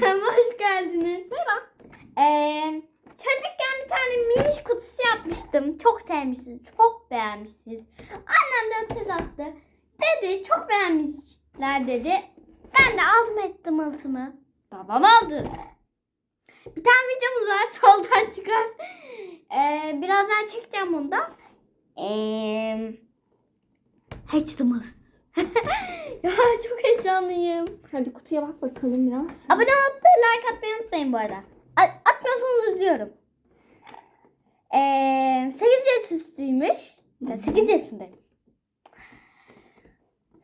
Kanalıma hoş geldiniz. Merhaba. Ee, çocukken bir tane miniş kutusu yapmıştım. Çok sevmişsiniz. Çok beğenmişsiniz. Annem de hatırlattı. Dedi çok beğenmişler dedi. Ben de aldım ettim altımı. Babam aldı. Bir tane videomuz var. Soldan çıkar. Ee, birazdan çekeceğim onu da. Ee, Hatched'ımız. Ya çok heyecanlıyım. Hadi kutuya bak bakalım biraz. Abone olup like atmayı unutmayın bu arada. Atmıyorsanız üzüyorum. Ee, 8 yaş üstüymüş. Ben 8 yaşındayım.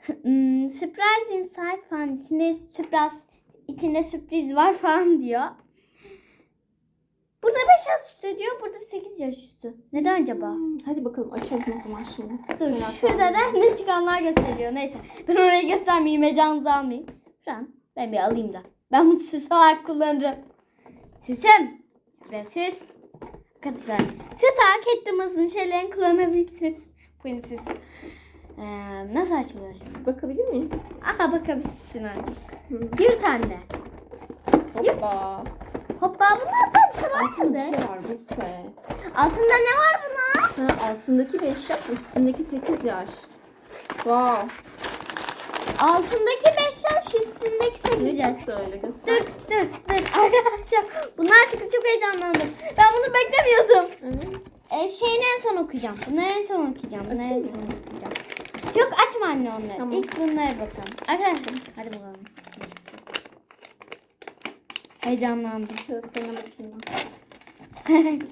Hmm, surprise inside falan. İçinde sürpriz, içinde sürpriz var falan diyor. Burada 5 yaş üstü diyor. Burada 8 yaş üstü. Neden acaba? Hmm, Hadi bakalım açalım o zaman şimdi. Dur Merak şurada da ne çıkanlar gösteriyor. Neyse ben orayı göstermeyeyim heyecanınızı almayayım. Şu an ben bir alayım da. Ben bunu süs olarak kullanırım. Süsüm. Ve süs. Arkadaşlar süs hak ettiğimizin şeylerini kullanabilirsiniz. Buyurun. Ee, nasıl açılıyor şimdi? Bakabilir miyim? Aha bakabilirsin artık. Bir tane. Hoppa. Hoppa şey var Altında bir şey var Buse. Altında ne var buna? Ha, altındaki 5 yaş, üstündeki 8 yaş. Wow. Altındaki 5 yaş, üstündeki 8 Ne yaş. çıktı öyle göster. Dur dur dur arkadaşlar bunlar çıktı çok heyecanlandım. Ben bunu beklemiyordum. Evet. Ee, şeyini en son okuyacağım. Bunu en son okuyacağım. Bunu en Açayım son mı? okuyacağım. Yok açma anne onları. Tamam. İlk bunlara bakalım. Arkadaşlar hadi bakalım. Heyecanlandım. Kağıtlarına bakayım.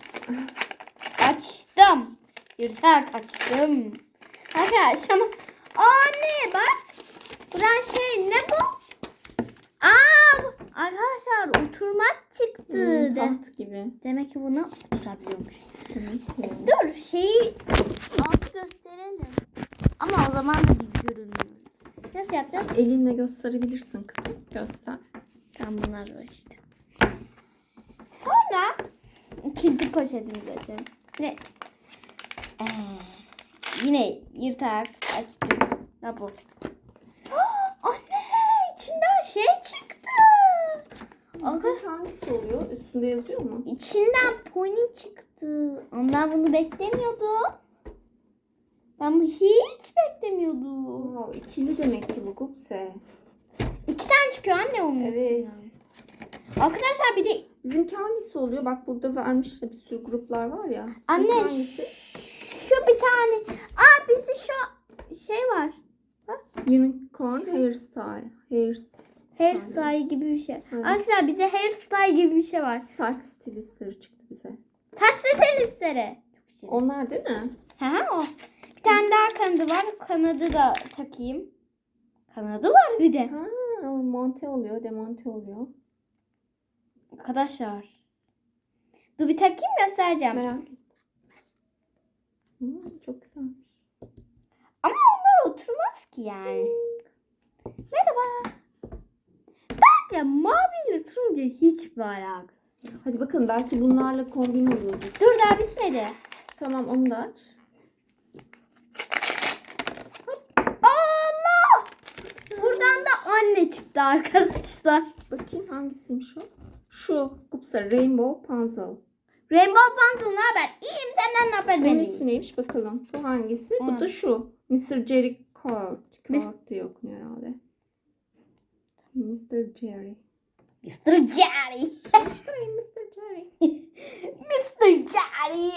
açtım. Yırtak açtım. Arkadaşlar ama anne bak. Buradan şey ne bu? Aa arkadaşlar oturmak çıktı. Hmm, taht gibi. Demek ki bunu oturabiliyormuş. Dur şeyi altı gösterelim. Ama o zaman da biz görünmüyoruz. Nasıl yapacağız? Elinle gösterebilirsin kızım. Göster. Tam bunlar var işte. Sonra ikinci poşetimizi açalım. Ne? Ee, yine yırtak açtım. Ne bu? Anne içinden şey çıktı. Kızım hangisi oluyor? Üstünde yazıyor mu? İçinden pony çıktı. Ama ben bunu beklemiyordum. Ben bunu hiç beklemiyordum. Wow, ikili demek ki bu Gupse. İki tane çıkıyor anne onun. Evet. Arkadaşlar bir de Bizimki hangisi oluyor? Bak burada vermişler bir sürü gruplar var ya. Bizimki anne hangisi? şu bir tane. Aa bizde şu şey var. Unicorn hairstyle. Hairstyle. Hairstyle gibi bir şey. Evet. Arkadaşlar bize hairstyle gibi bir şey var. Saç stilistleri çıktı bize. Saç stilistleri. Onlar değil mi? Hı o. Bir tane daha kanadı var. Kanadı da takayım. Kanadı var bir de. Ha, monte oluyor, demonte oluyor. Arkadaşlar. Dur bir takayım göstereceğim. Merak ettim. Hmm, çok güzelmiş. Ama onlar oturmaz ki yani. Merhaba. Bence mavi ile turuncu hiçbir alakası yok. Hadi bakın belki bunlarla kombin oluyordur. Dur daha bitmedi. Tamam onu da aç. Allah! Buradan da anne çıktı arkadaşlar. Bakayım hangisiymiş o? Şu Gupsa Rainbow Puzzle. Rainbow Puzzle ne haber? İyiyim senden ne haber Bunun benim? ismi neymiş bakalım. Bu hangisi? Bu Evet. da şu. Mr. Jerry Court. Mis- Court diye okunuyor herhalde. Mr. Jerry. Mr. Jerry. Tanıştırayım Mr. Jerry. Mr. Jerry.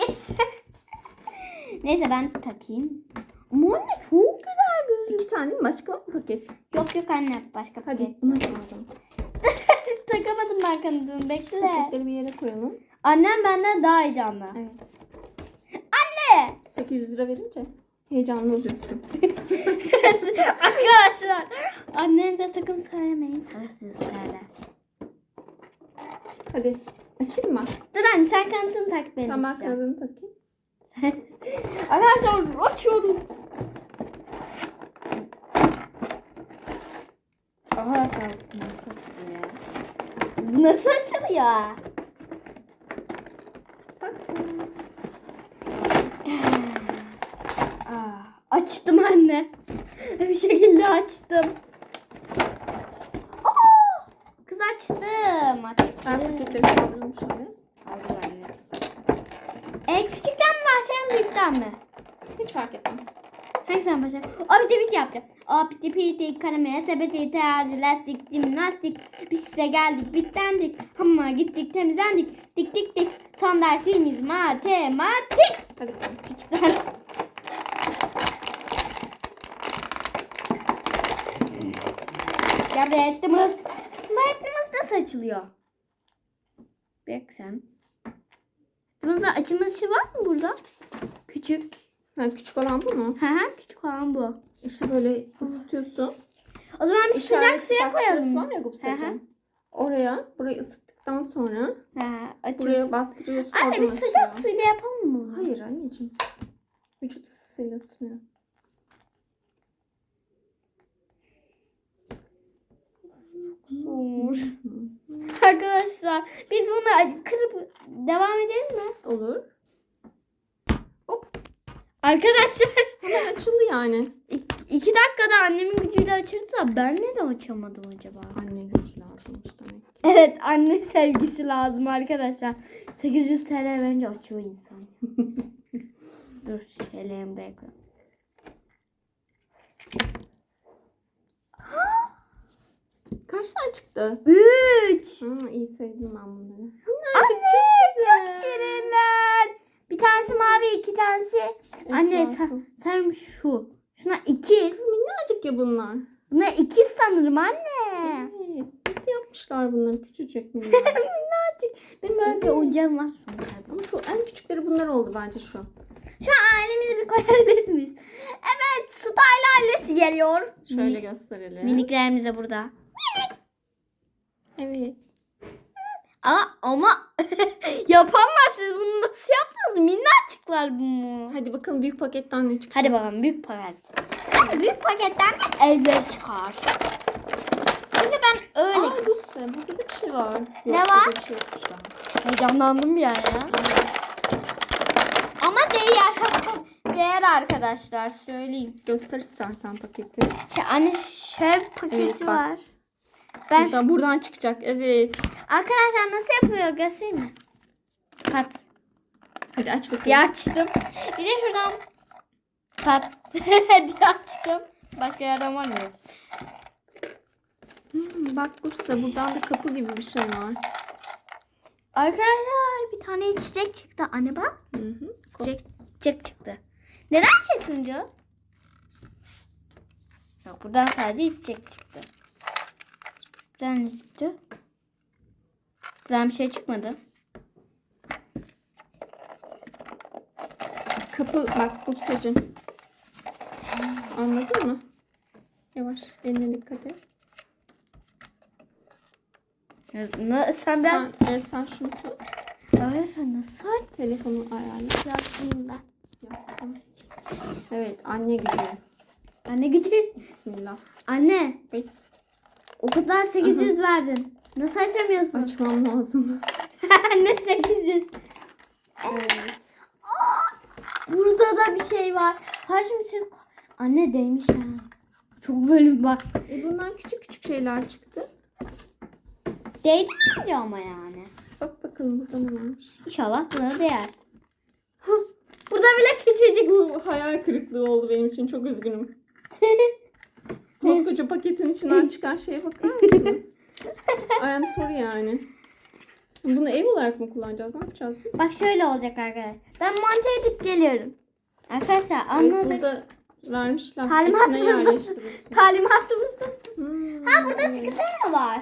Neyse ben takayım. Ama anne çok güzel gözüküyor. İki tane mi? Başka mı paket? Yok yok anne başka Hadi paket. bunu. Takamadım ben kanadını bekle. Paketleri bir yere koyalım. Annem benden daha heyecanlı. Evet. Anne! 800 lira verince heyecanlı oluyorsun. Arkadaşlar annenize sakın söylemeyin. Sana sizi söyler. Hadi açayım mı? Dur anne sen kanıtını tak benim Tamam için. kanadını takayım. Arkadaşlar açıyoruz. Arkadaşlar bu nasıl açılıyor? Bu nasıl açılıyor? Aa, açtım anne. Bir şekilde açtım. Aa, kız açtı. Ben paketleri kaldıralım şöyle. Aldılar yine. E küçükten mi başlayalım büyükten mi? Hiç fark etmez. Hangisinden başlayalım? O piti piti yapacağım. O piti piti kaleme sepeti terazi lastik jimnastik. Biz size geldik bittendik. Hamama gittik temizlendik. Dik dik dik. Son dersimiz matematik. Hadi. Geldi etimiz. Bu etimiz nasıl açılıyor? Bak sen. Etimizin açılması var mı burada? Küçük. Ha, küçük olan bu mu? Hı hı küçük olan bu. İşte böyle ısıtıyorsun. O zaman bir sıcak İşaret suya bak şurası koyalım. var ya Hı hı. Gupsacığım. Oraya, burayı ısıttıktan sonra açıyorsun. buraya bastırıyorsun. Anne bir oradan sıcak açılıyor. suyla yapalım mı? Hayır anneciğim. Vücut ısısıyla ısınıyor. Hı. Arkadaşlar biz bunu kırıp devam edelim mi? Olur. Arkadaşlar Hemen açıldı yani. iki, iki dakikada annemin gücüyle açıldı da ben neden açamadım acaba? Anne gücü lazımmış demek. Evet anne sevgisi lazım arkadaşlar. 800 TL bence açıyor insan. Dur şöyle buraya koy. Kaç tane çıktı? 3 Ha, iyi sevdim ben bunları. Anne çok şirinler. Bir tanesi mavi iki tanesi. Anne sen, sen şu. Şuna ikiz. Kız minnacık ya bunlar. Buna ikiz sanırım anne. Evet. Nasıl yapmışlar bunları küçücük minnacık. Minnacık. Benim böyle bir oyuncağım var. Ama çok en küçükleri bunlar oldu bence şu. Şu an ailemizi bir koyabilir miyiz? Evet Style ailesi geliyor. Şöyle Minik, gösterelim. miniklerimiz de burada. Evet. Aa, ama yapanlar siz bunu nasıl yaptınız? Minnacıklar bu mu? Hadi bakalım büyük paketten ne çıktı? Hadi bakalım büyük paket. Hadi büyük paketten de evler çıkar. Çünkü ben öyle Aa yoksa burada da bir şey var. Yok, Ne var? Bir şey yokmuş daha. heyecanlandım bir an ya. Ama değer. değer arkadaşlar söyleyeyim. Göster istersen paketi. Şey, anne şöyle bir paketi Evet, bak. var. Ben Buradan, buradan çıkacak. Evet. arkadaşlar nasıl yapıyor göstereyim mi? Pat. Hadi aç bakalım. diye açtım. Bir de şuradan pat diye açtım. Başka yerden var mı? Hmm, bak Gupsa buradan da kapı gibi bir şey var. Arkadaşlar bir tane içecek çıktı. Anne bak. Hı hı. Çiçek, çiçek çıktı. Neden şey turuncu? Yok buradan sadece içecek çıktı. Buradan ne çıktı? Buradan bir şey çıkmadı. Kapı bak Gupsacığım. Anladın mı? Yavaş eline dikkat et. Ne, sen biraz... Sen, evet, sen şunu tut. Ay sen nasıl Telefonu ayarla. açacaksın ben? Yazsın. Evet anne gücü. Anne gücü. Bismillah. Anne Evet, o kadar 800 verdin. Nasıl açamıyorsun? açmam lazım. Anne 800. Evet. Burada da bir şey var. Karşım şey... Anne değmiş ha. Çok bölüm var. E bundan küçük küçük şeyler çıktı. Değdi bence ama yani. Bak bakalım burada ne varmış. İnşallah buna değer. Burada bile küçücük. Bu hayal kırıklığı oldu benim için. Çok üzgünüm. Koskoca paketin içinden çıkan şeye bakar mısınız? I am sorry yani. Bunu ev olarak mı kullanacağız? Ne yapacağız biz? Bak şöyle olacak arkadaşlar. Ben monte edip geliyorum. Arkadaşlar anladık. burada vermişler. Talimat İçine yerleştiriyorsun. Talimatımızdasın. Hmm. Ha burada sıkıntı mı var?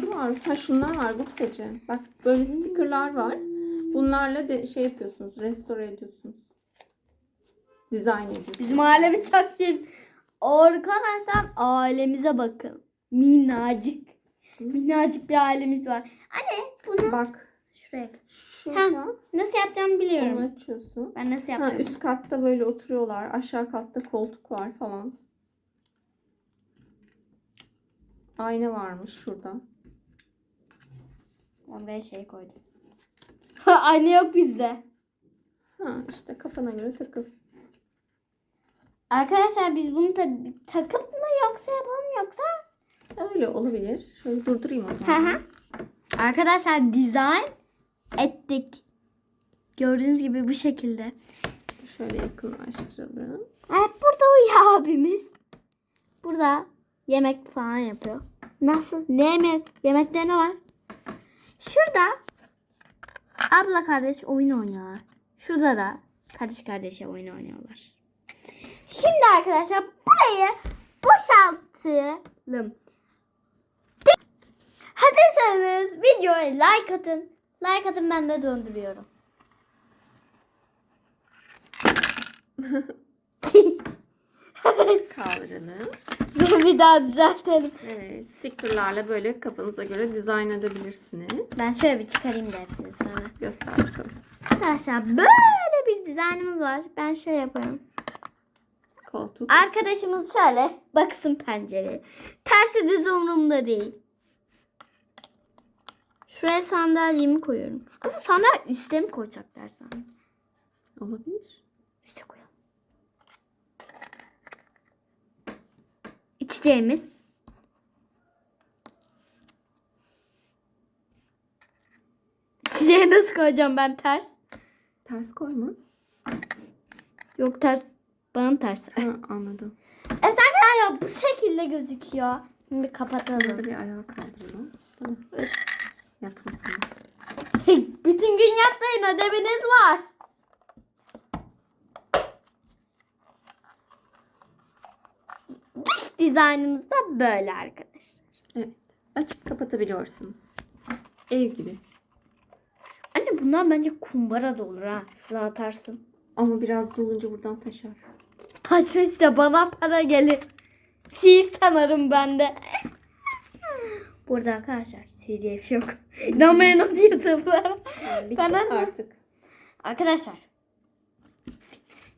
Şu var. Ha şunlar var Gupsacı. Bak böyle stickerlar var. Bunlarla de şey yapıyorsunuz. Restore ediyorsunuz. Dizayn ediyorsunuz. Bizim ailemiz çok. Arkadaşlar ailemize bakın. Minnacık. Minnacık bir ailemiz var. Anne bunu Bak şuraya. şurada Nasıl yapacağımı biliyorum. onu açıyorsun. Ben nasıl Ha, yapacağım? üst katta böyle oturuyorlar. Aşağı katta koltuk var falan. Ayna varmış şurada. Oraya şey koydum. Anne yok bizde. Ha işte kafana göre takıl. Arkadaşlar biz bunu ta- takıp mı yoksa yapalım yoksa? Öyle olabilir. Şöyle durdurayım o zaman. Arkadaşlar dizayn ettik. Gördüğünüz gibi bu şekilde. Şöyle yakınlaştıralım. Evet burada uyuyor abimiz. Burada yemek falan yapıyor. Nasıl? Ne yemek? Yemekte ne var? Şurada abla kardeş oyun oynuyorlar. Şurada da kardeş kardeşe oyun oynuyorlar. Şimdi arkadaşlar burayı boşaltalım. Hazırsanız videoya like atın. Like atın ben de döndürüyorum. Kaldıralım. bir daha düzeltelim. Evet, stickerlarla böyle kafanıza göre dizayn edebilirsiniz. Ben şöyle bir çıkarayım da hepsini sonra. Göster bakalım. Arkadaşlar böyle bir dizaynımız var. Ben şöyle yapıyorum. Koltuk. Arkadaşımız şöyle baksın pencereye. Tersi düz umurumda değil. Şuraya sandalyemi koyuyorum. Ama sandalye üstte mi koyacaklar sana? Olabilir. Üste koyalım. İçeceğimiz. İçeceği nasıl koyacağım ben ters? Ters koyma. Yok ters. Bana ters. Ha, anladım. Evet arkadaşlar bu şekilde gözüküyor. Şimdi kapatalım. Burada bir ayağa kaldıralım. Tamam. Yatmasın. Bütün gün yatmayın ödeviniz var. Dış dizaynımız da böyle arkadaşlar. Evet. Açıp kapatabiliyorsunuz. Ev gibi. Anne bunlar bence kumbara da olur ha. Şuna atarsın. Ama biraz dolunca buradan taşar. Taşın işte bana para gelir. Sihir sanırım bende. Burada arkadaşlar diye bir şey yok. İnanmayın YouTube'lara. Yani bitti Bana artık. Arkadaşlar.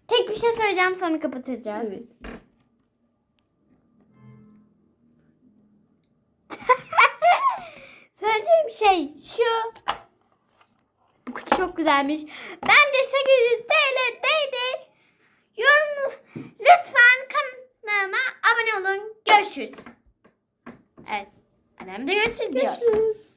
Tek bir şey söyleyeceğim sonra kapatacağız. Evet. Söyleyeceğim şey şu. Bu kutu çok güzelmiş. Bence 800 TL değdi. Yorum lütfen kanalıma abone olun. Görüşürüz. Evet. Annem de görüşürüz diyor. Görüşürüz.